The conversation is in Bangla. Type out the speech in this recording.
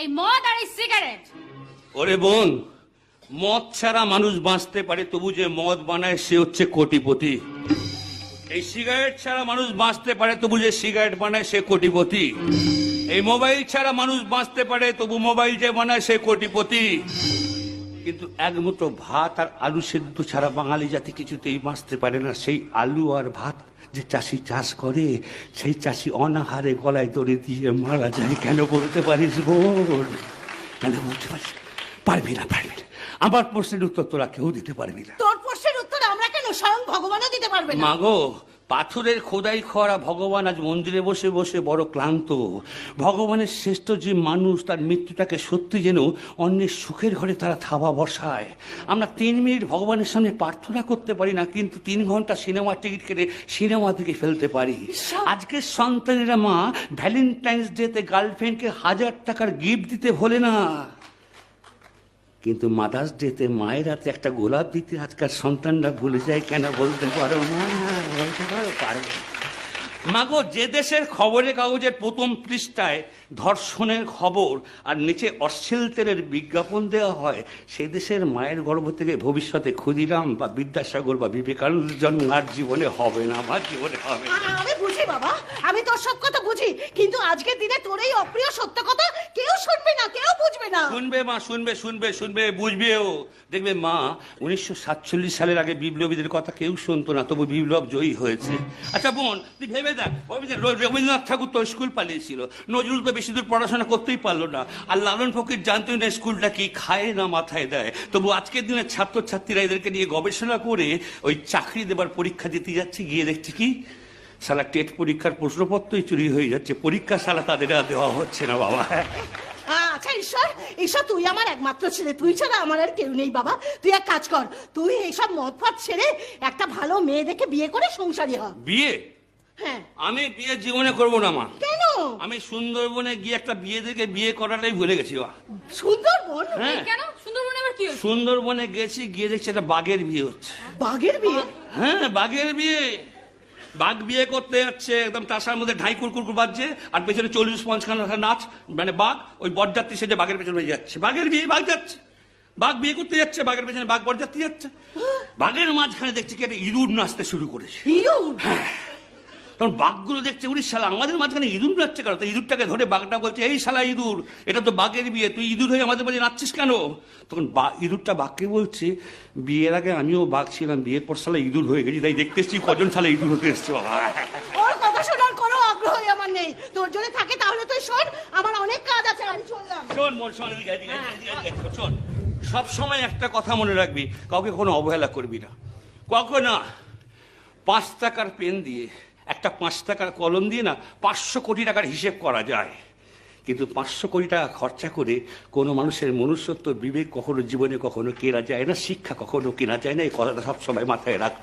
এই মদ আর এই সিগারেট ওরে বোন মদ ছাড়া মানুষ বাঁচতে পারে তবু যে মদ বানায় সে হচ্ছে কোটিপতি। এই সিগারেট ছাড়া মানুষ বাঁচতে পারে তবু যে সিগারেট বানায় সে কোটিপতি। এই মোবাইল ছাড়া মানুষ বাঁচতে পারে তবু মোবাইল যে বানায় সে কোটিপতি। কিন্তু এক একমুঠো ভাত আর আলু সেদ্ধ ছাড়া বাঙালি জাতি কিছুতেই বাঁচতে পারে না। সেই আলু আর ভাত যে চাষি চাষ করে সেই চাষি অনাহারে গলায় দড়ি দিয়ে মারা যায়। কেন বলতে পারিস বোন কেন বলতে পারিস? পারবি না পারবি না। আমার প্রশ্নের উত্তর তোরা কেউ দিতে পারবি না। তোর প্রশ্নের উত্তর আমরা কেন? স্বয়ং ভগবানও দিতে পারবে না। মাগো পাথরের খোদাই খরা ভগবান আজ মন্দিরে বসে বসে বড় ক্লান্ত। ভগবানের শ্রেষ্ঠ যে মানুষ তার মৃত্যুটাকে সত্যি যেন অন্যের সুখের ঘরে তারা থাবা বসায়। আমরা তিন মিনিট ভগবানের সামনে প্রার্থনা করতে পারি না কিন্তু তিন ঘণ্টা সিনেমার টিকিট কেটে সিনেমা থেকে ফেলতে পারি। আজকের সন্তানেরা মা ভ্যালেন্টাইন্স ডেতে গার্লফ্রেন্ডকে হাজার টাকার গিফট দিতে ভোলে না। কিন্তু মাদার্স ডেতে মায়ের হাতে একটা গোলাপ দিতে আজকাল সন্তানরা ভুলে যায় কেন বলতে পারো না? বলতে মাগো, যে দেশের খবরের কাগজের প্রথম পৃষ্ঠায় ধর্ষণের খবর আর নিচে অশ্লীল তেলের বিজ্ঞাপন দেওয়া হয় সে দেশের মায়ের গর্ভ থেকে ভবিষ্যতে ক্ষুদিরাম বা বিদ্যাসাগর বা বিবেকানন্দ জন্ম আর জীবনে হবে না আমার জীবনে হবে। আমি বুঝি বাবা আমি তোর সব কথা বুঝি কিন্তু আজকের দিনে তোর এই অপ্রিয় সত্য কথা কেউ শুনবে না কেউ বুঝবে না। শুনবে মা শুনবে শুনবে শুনবে বুঝবেও। দেখবে মা উনিশশো সাতচল্লিশ সালের আগে বিপ্লবীদের কথা কেউ শুনতো না তবু বিপ্লব জয়ী হয়েছে। আচ্ছা বোন তুই ভেবে দেখ রবীন্দ্রনাথ ঠাকুর তো স্কুল পালিয়েছিল নজরুল তো বেশি দূর পড়াশোনা করতেই পারল না। আর লালন ফকির জানতোই না স্কুলটা কি খায় না মাথায় দেয়? তবু আজকের দিনে ছাত্রছাত্রীরা এদেরকে নিয়ে গবেষণা করে ওই চাকরি দেবার পরীক্ষা দিতে যাচ্ছে। গিয়ে দেখছি কি? সালা টেট পরীক্ষার প্রশ্নপত্রই চুরি হয়ে যাচ্ছে। পরীক্ষা সালা তাদের আর দেওয়া হচ্ছে না বাবা। আচ্ছা ঈশ্বর ঈশ্বর তুই আমার একমাত্র ছেলে। তুই ছাড়া আমার আর কেউ নেই বাবা। তুই এক কাজ কর। তুই এইসব মদ ফদ ছেড়ে একটা ভালো মেয়ে দেখে বিয়ে করে সংসারী হ। বিয়ে? হ্যাঁ। আমি বিয়ে জীবনে করব না মা। আমি সুন্দরবনে গিয়ে একটা বিয়ে দেখে বিয়ে করাটাই ভুলে গেছি সুন্দরবন? হ্যাঁ। কেন? সুন্দরবনে আবার কি হয়েছে সুন্দরবনে গেছি গিয়ে দেখছি একটা বাঘের বিয়ে হচ্ছে। বাঘের বিয়ে? হ্যাঁ বাঘের বিয়ে। বাঘ বিয়ে করতে যাচ্ছে একদম তাসার মধ্যে ঢাই কুরকুর বাজছে আর পেছনে চল্লিশ পঞ্চান্ন নাচ মানে বাঘ ওই বরযাত্রী সেজে বাঘের পেছনে যাচ্ছে। বাঘের বিয়ে বাঘ যাচ্ছে। বাঘ বিয়ে করতে যাচ্ছে বাঘের পেছনে বাঘ বরযাত্রী যাচ্ছে। বাঘের মাঝখানে দেখছি কি একটা ইঁদুর নাচতে শুরু করেছে। হিরো তখন বাঘগুলো দেখছে উড়ির শালা আমাদের মাঝখানে ইঁদুর নাচছে কেন? তো ইঁদুরটাকে ধরে বাঘটা বলছে এই শালা ইঁদুর এটা তো বাঘের বিয়ে তুই ইঁদুর হয়ে আমাদের মাঝে নাচছিস কেন? তখন বা- ইঁদুরটা বাঘকে বলছে বিয়ের আগে আমিও বাঘ ছিলাম বিয়ের পর শালা ইঁদুর হয়ে গেছি তাই দেখতে এসছি কজন শালা ইঁদুর হতে এসছে বাবা। ওর কথা শোনার কোনো আগ্রহই আমার নেই। তোর যদি থাকে তাহলে তুই শোন আমার অনেক কাজ আছে আমি চললাম। শোন মন শোন শোন সব সময় একটা কথা মনে রাখবি কাউকে কোনো অবহেলা করবি না। কাউকে না পাঁচ টাকার পেন দিয়ে একটা পাঁচ টাকার কলম দিয়ে না পাঁচশো কোটি টাকার হিসেব করা যায়। কিন্তু পাঁচশো কোটি টাকা খরচা করে কোনো মানুষের মনুষ্যত্ব বিবেক কখনো জীবনে কখনো কেনা যায় না, শিক্ষা কখনো কেনা যায় না, এই কথাটা সবসময় মাথায় রাখবি।